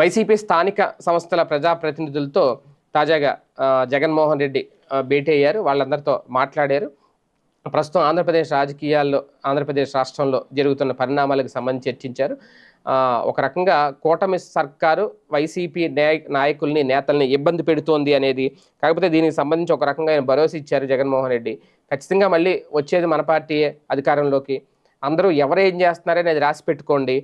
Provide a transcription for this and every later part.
YCP స్థానిక సంస్థల ప్రజాప్రతినిధులతో తాజాగా జగన్మోహన్ రెడ్డి భేటీ అయ్యారు. వాళ్ళందరితో మాట్లాడారు. ప్రస్తుతం ఆంధ్రప్రదేశ్ రాజకీయాల్లో ఆంధ్రప్రదేశ్ రాష్ట్రంలో జరుగుతున్న పరిణామాలకు సంబంధించి చర్చించారు. ఒక రకంగా కూటమి సర్కారు వైసీపీ నాయకుల్ని నేతల్ని ఇబ్బంది పెడుతోంది అనేది కాకపోతే దీనికి సంబంధించి ఒక రకంగా ఆయన భరోసా ఇచ్చారు జగన్మోహన్ రెడ్డి. ఖచ్చితంగా మళ్ళీ వచ్చేది మన పార్టీయే అధికారంలోకి. అందరూ ఎవరేం చేస్తున్నారనేది రాసి పెట్టుకోండి.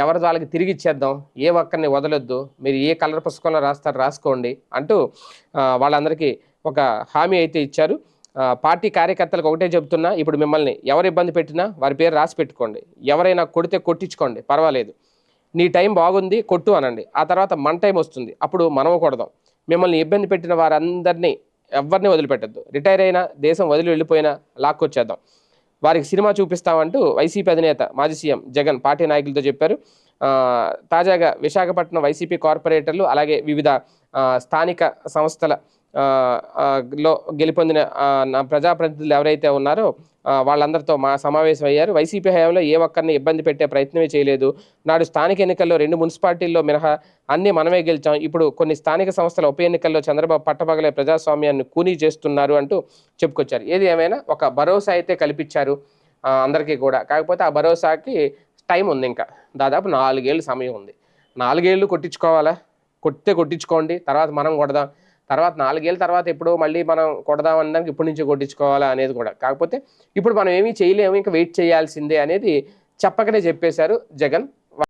ఎవరి వాళ్ళకి తిరిగి ఇచ్చేద్దాం? ఏ ఒక్కరిని వదలొద్దు? మీరు ఏ కలర్ పుస్తకంలో రాస్తారు రాసుకోండి అంటూ వాళ్ళందరికీ ఒక హామీ అయితే ఇచ్చారు. పార్టీ కార్యకర్తలకు ఒకటే చెబుతున్నా ఇప్పుడు మిమ్మల్ని ఎవరు ఇబ్బంది పెట్టినా వారి పేరు రాసి పెట్టుకోండి. ఎవరైనా కొడితే కొట్టించుకోండి పర్వాలేదు. నీ టైం బాగుంది కొట్టు అనండి. ఆ తర్వాత మన టైం వస్తుంది అప్పుడు మనం కొడదాం మిమ్మల్ని ఇబ్బంది పెట్టిన వారందరినీ ఎవరిని వదిలిపెట్టద్దు. రిటైర్ అయినా దేశం వదిలి వెళ్ళిపోయినా లాక్కొచ్చేద్దాం. వారికి సినిమా చూపిస్తామంటూ వైసీపీ అధినేత మాజీ సీఎం జగన్ పార్టీ నాయకులతో చెప్పారు. తాజాగా విశాఖపట్నం వైసీపీ కార్పొరేటర్లు అలాగే వివిధ స్థానిక సంస్థల లో గెలుపొందిన నా ప్రజాప్రతినిధులు ఎవరైతే ఉన్నారో వాళ్ళందరితో మా సమావేశం అయ్యారు వైసీపీ హయాంలో ఏ ఒక్కరిని ఇబ్బంది పెట్టే ప్రయత్నమే చేయలేదు. నాడు స్థానిక ఎన్నికల్లో రెండు మున్సిపాలిటీల్లో మినహా అన్ని మనమే గెలిచాం. ఇప్పుడు కొన్ని స్థానిక సంస్థల ఉప ఎన్నికల్లో చంద్రబాబు పట్టపగలే ప్రజాస్వామ్యాన్ని కూనీ చేస్తున్నారు అంటూ చెప్పుకొచ్చారు. ఏది ఏమైనా ఒక భరోసా అయితే కల్పించారు అందరికీ కూడా. కాకపోతే ఆ భరోసాకి టైం ఉంది ఇంకా. దాదాపు నాలుగేళ్ళు సమయం ఉంది. నాలుగేళ్ళు కొట్టించుకోవాలా? కొట్టితే కొట్టించుకోండి. తర్వాత మనం కొడదాం. తర్వాత నాలుగేళ్ళ తర్వాత ఎప్పుడు మళ్ళీ మనం కొడదాం అనడానికి ఇప్పటి నుంచి కొట్టించుకోవాలా అనేది కూడా. కాకపోతే ఇప్పుడు మనం ఏమీ చేయలేము ఇంకా వెయిట్ చేయాల్సిందే అనేది చెప్పకనే చెప్పేశారు జగన్.